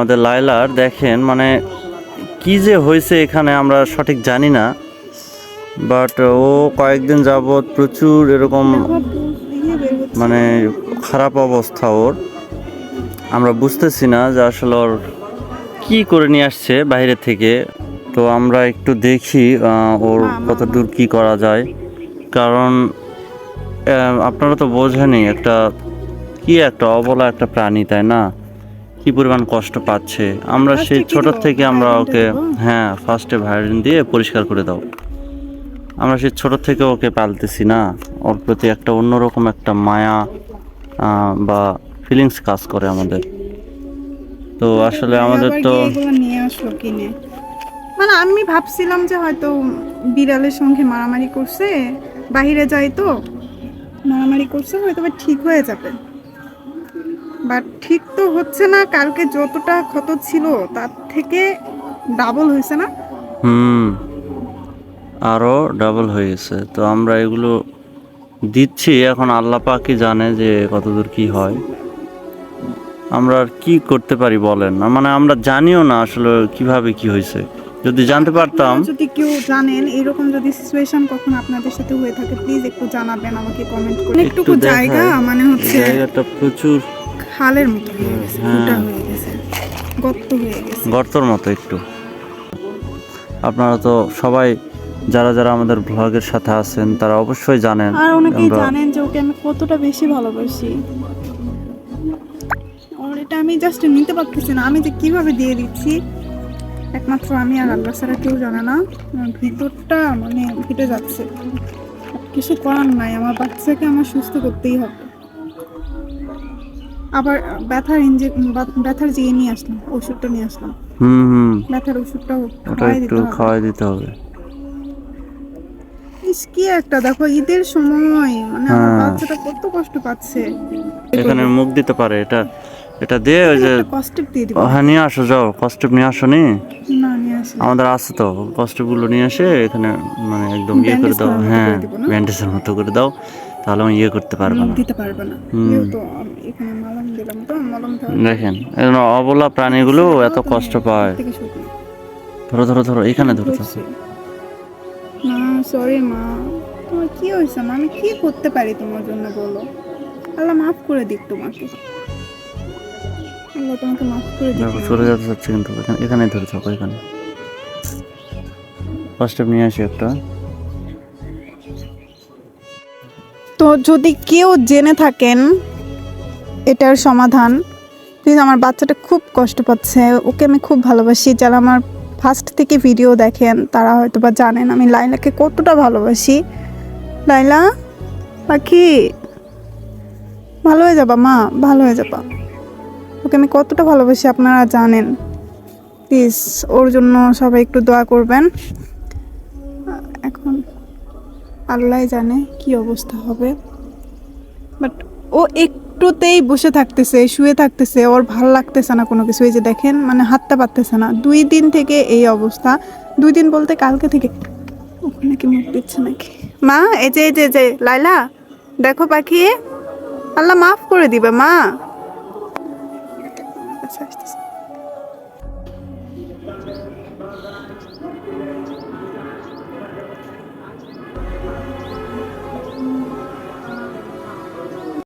আমাদের লাইলার দেখেন মানে কি যে হয়েছে এখানে আমরা সঠিক জানি না বাট ও কয়েকদিন যাবৎ প্রচুর এরকম মানে খারাপ অবস্থা ওর। আমরা বুঝতেছি না যে আসলে ওর কী করে নিয়ে আসছে বাইরে থেকে। তো আমরা একটু দেখি ওর কত দূর কী করা যায়। কারণ আপনারা তো বোঝেনি একটা কি একটা অবলা একটা প্রাণী, তাই না? কি পরিমাণ কষ্ট পাচ্ছে? আমরা সেই ছোট থেকে আমরা ওকে হ্যাঁ ফার্স্টে ভায়োলিন দিয়ে পরিষ্কার করে দাও। আমরা সেই ছোট থেকে ওকে পালতেছি না। ওর প্রতি একটা অন্যরকম একটা মায়া বা ফিলিংস কাজ করে আমাদের। তো আসলে আমাদের তো মানে আমি ভাবছিলাম যে হয়তো বিড়ালের সঙ্গে মারামারি করছে বাইরে যাই তো মারামারি করছে হয়তো ঠিক হয়ে যাবে। বাট ঠিক তো হচ্ছে না কালকে যতটা ক্ষত ছিল তার থেকে ডাবল হয়েছে না? হুম আরও ডাবল হয়ে গেছে তো আমরা এগুলো দিচ্ছি এখন আল্লাহ পাকই জানে যে কতদূর কি হয়। আমরা আর কি করতে পারি বলেন? না মানে আমরা জানিও না আসলে কীভাবে কি হয়েছে। যদি জানতে পারতাম। যদি কেউ জানেন এরকম যদি সিচুয়েশন কখন আপনাদের সাথে হয়ে থাকে প্লিজ একটু জানাবেন আমাকে কমেন্ট করে। একটু জায়গা মানে হচ্ছে জায়গাটা প্রচুর। খালের মতো হয়ে গেছে হ্যাঁ। ফুটা হয়ে। গেছে গর্ত হয়ে গেছে। গর্তর মতো একটু। আপনারা তো সবাই যারা যারা আমাদের ব্লগের সাথে আছেন তারা অবশ্যই জানেন আর অনেকেই জানেন যে ওকে আমি কতটা বেশি ভালোবাসি। আর এটা আমি জাস্ট নিতে পারতেছি না। আমি যে কীভাবে দিয়ে দিচ্ছি একমাত্র আমি আর আল্লাহ ছাড়া কেউ জানে না। ভিতরটা মানে ফেটে যাচ্ছে। কিছু করার নাই। আমার বাচ্চাকে আমার সুস্থ করতেই হবে। আবার ব্যথার ইঞ্জে ব্যথার যে নিয়ে আসলাম ওষুধটা নিয়ে আসলাম। হুম হুম। ব্যথার ওষুধটা ওটা একটু খাওয়াই দিতে হবে। ইস, কি একটা দেখো ঈদের সময় মানে আমার হ্যাঁ। বাচ্চাটা কত কষ্ট পাচ্ছে। এখানে মুখ দিতে পারে এটা এটা দিয়ে ওই যে কষ্টেপ দিয়ে দিব। হ্যাঁ নিয়ে আসো যাও কস্টেপ নিয়ে আসো নি? না নিয়ে আসি আমাদের আছে তো কস্টেপগুলো নিয়ে এসে এখানে মানে একদম ইয়ে করে দাও হ্যাঁ ব্যান্ডেজের মতো করে দাও। তাহলে আমি ইয়ে করতে পারব না। দিতে পারবে না। হুম। এখানে মলম দিলাম তো মলম দেখেন অবলা প্রাণীগুলো এত কষ্ট পায়। ধরো ধরো ধরো এখানে ধরো মা সরি মা তোমার কি হয়েছে মা? আমি কি করতে পারি তোমার জন্য বলো? আল্লাহ মাফ করে দিক তোমাকে। আল্লাহ তোমাকে মাফ করে দিক চলে যেতে চাচ্ছে কিন্তু। এখানে ধরে থাকো এখানে। ফার্স্ট নিয়ে আসি একটা। তো যদি কেউ জেনে থাকেন এটার সমাধান প্লিজ আমার বাচ্চাটা খুব কষ্ট পাচ্ছে, ওকে আমি খুব ভালোবাসি। যারা আমার ফার্স্ট থেকে ভিডিও দেখেন, তারা হয়তো বা জানেন আমি লাইলাকে কতটা ভালোবাসি। লাইলা, পাখি, ভালো হয়ে যাবা মা, ভালো হয়ে যাবা। ওকে আমি কতটা ভালোবাসি আপনারা জানেন। প্লিজ ওর জন্য সবাই একটু দোয়া করবেন। এখন আল্লাহ জানে কি অবস্থা হবে। বাট ও একটুতেই বসে থাকতেছে, শুয়ে থাকতেছে, ওর ভালো লাগতেছে না কোনো কিছু। এই যে দেখেন মানে হাতটা পারতেছে না। দুই দিন থেকে এই অবস্থা। দুই দিন বলতে কালকে থেকে ওখানে কি মুখ দিচ্ছে নাকি? মা, এই যে এই যে যে লাইলা দেখো পাখি। আল্লাহ মাফ করে দিবে, মা। আচ্ছা আসতেছে।